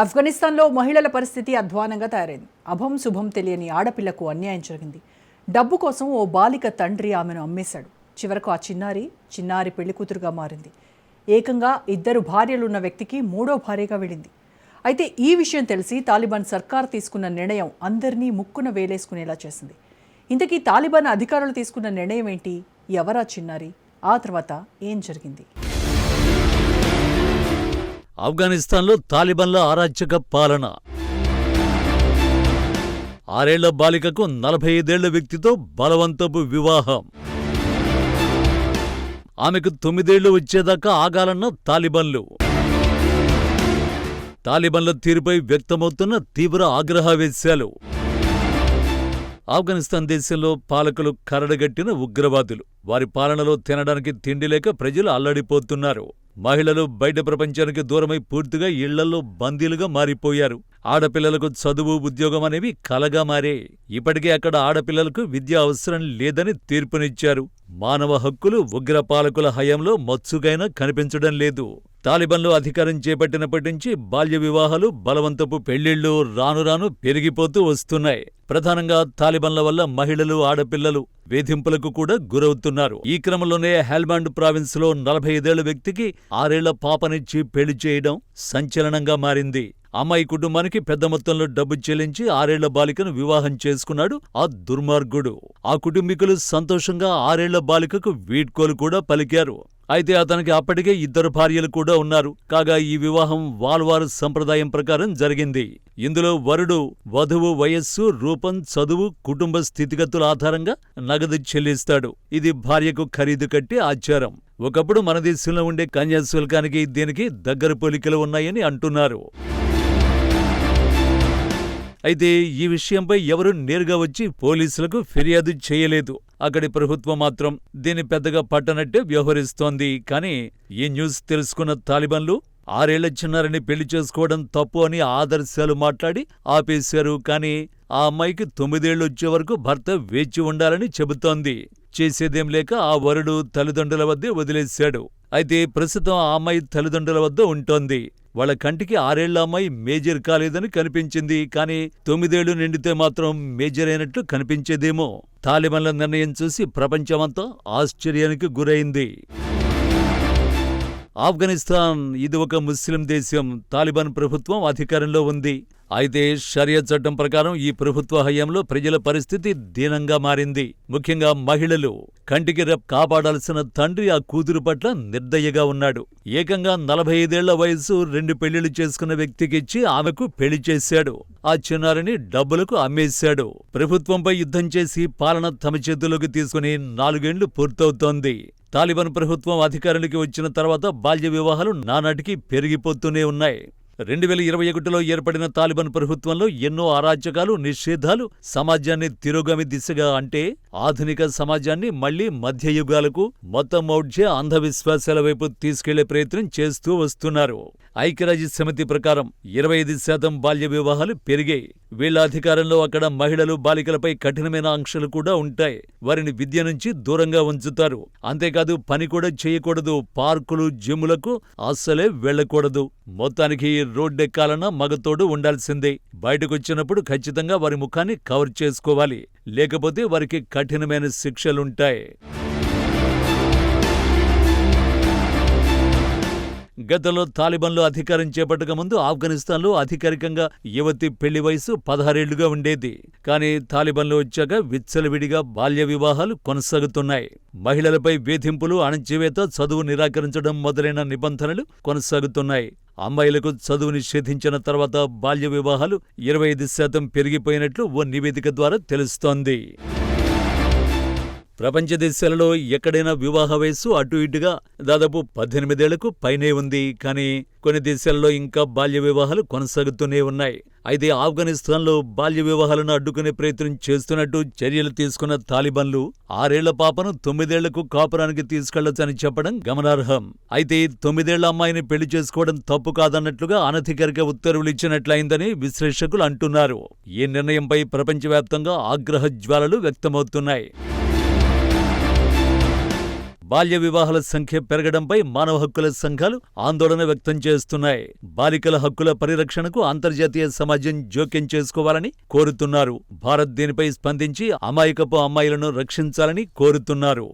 ఆఫ్ఘనిస్తాన్లో మహిళల పరిస్థితి అధ్వానంగా తయారైంది. అభం శుభం తెలియని ఆడపిల్లకు అన్యాయం జరిగింది. డబ్బు కోసం ఓ బాలిక తండ్రి ఆమెను అమ్మేశాడు. చివరకు ఆ చిన్నారి చిన్నారి పెళ్ళి కూతురుగా మారింది. ఏకంగా ఇద్దరు భార్యలున్న వ్యక్తికి మూడో భార్యగా వెళ్ళింది. అయితే ఈ విషయం తెలిసి తాలిబాన్ సర్కార్ తీసుకున్న నిర్ణయం అందరినీ ముక్కున వేలేసుకునేలా చేసింది. ఇంతకీ తాలిబాన్ అధికారులు తీసుకున్న నిర్ణయం ఏంటి? ఎవరా చిన్నారి? ఆ తర్వాత ఏం జరిగింది? ఆఫ్ఘనిస్తాన్లో తాలిబన్ల అరాచక పాలన. ఆరేళ్ళ బాలికకు నలభై ఐదేళ్ళ వ్యక్తితో బలవంతపు వివాహం. ఆమెకు తొమ్మిదేళ్ళు వచ్చేదాకా ఆగాలన్న తాలిబన్లు. తాలిబన్ల తీరుపై వ్యక్తమవుతున్న తీవ్ర ఆగ్రహావేశాలు. ఆఫ్ఘనిస్తాన్ దేశంలో పాలకులు కరడగట్టిన ఉగ్రవాదులు. వారి పాలనలో తినడానికి తిండి లేక ప్రజలు అల్లడిపోతున్నారు. మహిళలు బయట ప్రపంచానికి దూరమై పూర్తిగా ఇళ్ళలో బందీలుగా మారిపోయారు. ఆడపిల్లలకు చదువు ఉద్యోగం అనేవి కలగా మారే. ఇప్పటికే అక్కడ ఆడపిల్లలకు విద్య అవసరం లేదని తీర్పునిచ్చారు. మానవ హక్కులు ఉగ్ర పాలకుల హయాంలో మత్సుగైనా కనిపించడం లేదు. తాలిబన్లు అధికారం చేపట్టినప్పటి నుంచి బాల్య వివాహాలు బలవంతపు పెళ్ళిళ్ళు రాను రాను పెరిగిపోతూ వస్తున్నాయి. ప్రధానంగా తాలిబన్ల వల్ల మహిళలు ఆడపిల్లలు వేధింపులకు కూడా గురవుతున్నారు. ఈ క్రమంలోనే హెల్మాండ్ ప్రావిన్స్లో నలభై ఐదేళ్ళ వ్యక్తికి ఆరేళ్ళ పాపనిచ్చి పెళ్ళి చేయడం సంచలనంగా మారింది. అమ్మాయి కుటుంబానికి పెద్ద మొత్తంలో డబ్బు చెల్లించి ఆరేళ్ళ బాలికను వివాహం చేసుకున్నాడు ఆ దుర్మార్గుడు. ఆ కుటుంబీకులు సంతోషంగా ఆరేళ్ళ బాలికకు వీడ్కోలు కూడా పలికారు. అయితే అతనికి అప్పటికే ఇద్దరు భార్యలు కూడా ఉన్నారు. కాగా ఈ వివాహం వాల్వారు సంప్రదాయం ప్రకారం జరిగింది. ఇందులో వరుడు వధువు వయస్సు రూపం చదువు కుటుంబ స్థితిగతుల ఆధారంగా నగదు చెల్లిస్తాడు. ఇది భార్యకు ఖరీదు కట్టి ఆచారం. ఒకప్పుడు మన దేశంలో ఉండే కన్యాశుల్కానికి దీనికి దగ్గర పోలికలు ఉన్నాయని అంటున్నారు. అయితే ఈ విషయంపై ఎవరూ నేరుగా వచ్చి పోలీసులకు ఫిర్యాదు చేయలేదు. అక్కడి ప్రభుత్వం మాత్రం దీన్ని పెద్దగా పట్టనట్టే వ్యవహరిస్తోంది. కానీ ఈ న్యూస్ తెలుసుకున్న తాలిబాన్లు ఆరేళ్ళ చిన్నారిని పెళ్ళి చేసుకోవడం తప్పు అని ఆదర్శాలు మాట్లాడి ఆపేశారు. కానీ ఆ అమ్మాయికి తొమ్మిదేళ్ళు వచ్చే వరకు భర్త వేచి ఉండాలని చెబుతోంది. చేసేదేం లేక ఆ వరుడు తల్లిదండ్రుల వద్దే వదిలేశాడు. అయితే ప్రస్తుతం ఆ అమ్మాయి తల్లిదండ్రుల వద్ద ఉంటోంది. వాళ్ళ కంటికి ఆరేళ్ళ అమ్మాయి మేజర్ కాలేదని కనిపించింది. కానీ తొమ్మిదేళ్ళు నిండితే మాత్రం మేజర్ అయినట్లు కనిపించేదేమో. తాలిబన్ల నిర్ణయం చూసి ప్రపంచమంతా ఆశ్చర్యానికి గురైంది. ఆఫ్ఘనిస్తాన్ ఇది ఒక ముస్లిం దేశం. తాలిబాన్ ప్రభుత్వం అధికారంలో ఉంది. అయితే షరియా చట్టం ప్రకారం ఈ ప్రభుత్వ హయాంలో ప్రజల పరిస్థితి దీనంగా మారింది. ముఖ్యంగా మహిళలు కంటికి రెప్ కాపాడాల్సిన తండ్రి ఆ కూతురు పట్ల నిర్దయగా ఉన్నాడు. ఏకంగా నలభై ఐదేళ్ళ వయసు రెండు పెళ్ళిళ్ళు చేసుకున్న వ్యక్తికిచ్చి ఆమెకు పెళ్ళి చేశాడు. ఆ చిన్నారిని డబ్బులకు అమ్మేశాడు. ప్రభుత్వంపై యుద్ధం చేసి పాలన తమ చేతుల్లోకి తీసుకుని నాలుగేండ్లు పూర్తవుతోంది. తాలిబాన్ ప్రభుత్వం అధికారులకి వచ్చిన తర్వాత బాల్య వివాహాలు నానాటికి పెరిగిపోతూనే ఉన్నాయి. రెండు వేల ఇరవై ఒకటిలో ఏర్పడిన తాలిబాన్ ప్రభుత్వంలో ఎన్నో అరాచకాలు నిషేధాలు సమాజాన్ని తిరోగమి దిశగా అంటే ఆధునిక సమాజాన్ని మళ్ళీ మధ్యయుగాలకు మొత్తం మౌఢ్య అంధవిశ్వాసాల వైపు తీసుకెళ్ళే ప్రయత్నం చేస్తూ వస్తున్నారు. ఐక్యరాజ్య సమితి ప్రకారం ఇరవై ఐదు శాతం బాల్య వివాహాలు పెరిగాయి. వీళ్ళ అధికారంలో అక్కడ మహిళలు బాలికలపై కఠినమైన ఆంక్షలు కూడా ఉంటాయి. వారిని విద్య నుంచి దూరంగా ఉంచుతారు. అంతేకాదు పని కూడా చేయకూడదు. పార్కులు జిమ్ములకు అస్సలే వెళ్ళకూడదు మొత్తానికి రోడ్డెక్కాలన్నా మగతోడు ఉండాల్సిందే. బయటకొచ్చినప్పుడు ఖచ్చితంగా వారి ముఖాన్ని కవర్ చేసుకోవాలి. లేకపోతే వారికి కఠినమైన శిక్షలుంటాయి. గతంలో తాలిబాన్లు అధికారం చేపట్టక ముందు ఆఫ్ఘనిస్తాన్లో అధికారికంగా యువతి పెళ్ళి వయసు పదహారేళ్ళుగా ఉండేది. కానీ తాలిబాన్లు వచ్చాక విచ్చలవిడిగా బాల్య వివాహాలు కొనసాగుతున్నాయి. మహిళలపై వేధింపులు అణచివేత చదువు నిరాకరించడం మొదలైన నిబంధనలు కొనసాగుతున్నాయి. అమ్మాయిలకు చదువు నిషేధించిన తర్వాత బాల్య వివాహాలు ఇరవై ఐదు శాతం పెరిగిపోయినట్లు ఓ నివేదిక ద్వారా తెలుస్తోంది. ప్రపంచ దేశాలలో ఎక్కడైనా వివాహ వయస్సు అటు ఇటుగా దాదాపు పద్దెనిమిదేళ్ళకు పైనే ఉంది. కానీ కొన్ని దేశాల్లో ఇంకా బాల్య వివాహాలు కొనసాగుతూనే ఉన్నాయి. అయితే ఆఫ్ఘనిస్తాన్లో బాల్య వివాహాలను అడ్డుకునే ప్రయత్నం చేస్తున్నట్టు చర్యలు తీసుకున్న తాలిబన్లు ఆరేళ్ళ పాపను తొమ్మిదేళ్ళకు కాపురానికి తీసుకెళ్ళొచ్చని చెప్పడం గమనార్హం. అయితే తొమ్మిదేళ్ళ అమ్మాయిని పెళ్ళి చేసుకోవడం తప్పు కాదన్నట్లుగా అనధికారిక ఉత్తర్వులు ఇచ్చినట్లయిందని విశ్లేషకులు అంటున్నారు. ఈ నిర్ణయంపై ప్రపంచవ్యాప్తంగా ఆగ్రహ జ్వాలలు వ్యక్తమవుతున్నాయి. బాల్య వివాహాల సంఖ్య పెరగడంపై మానవ హక్కుల సంఘాలు ఆందోళన వ్యక్తం చేస్తున్నాయి. బాలికల హక్కుల పరిరక్షణకు అంతర్జాతీయ సమాజం జోక్యం చేసుకోవాలని కోరుతున్నారు. భారత్ దీనిపై స్పందించి అమాయకపు అమ్మాయిలను రక్షించాలని కోరుతున్నారు.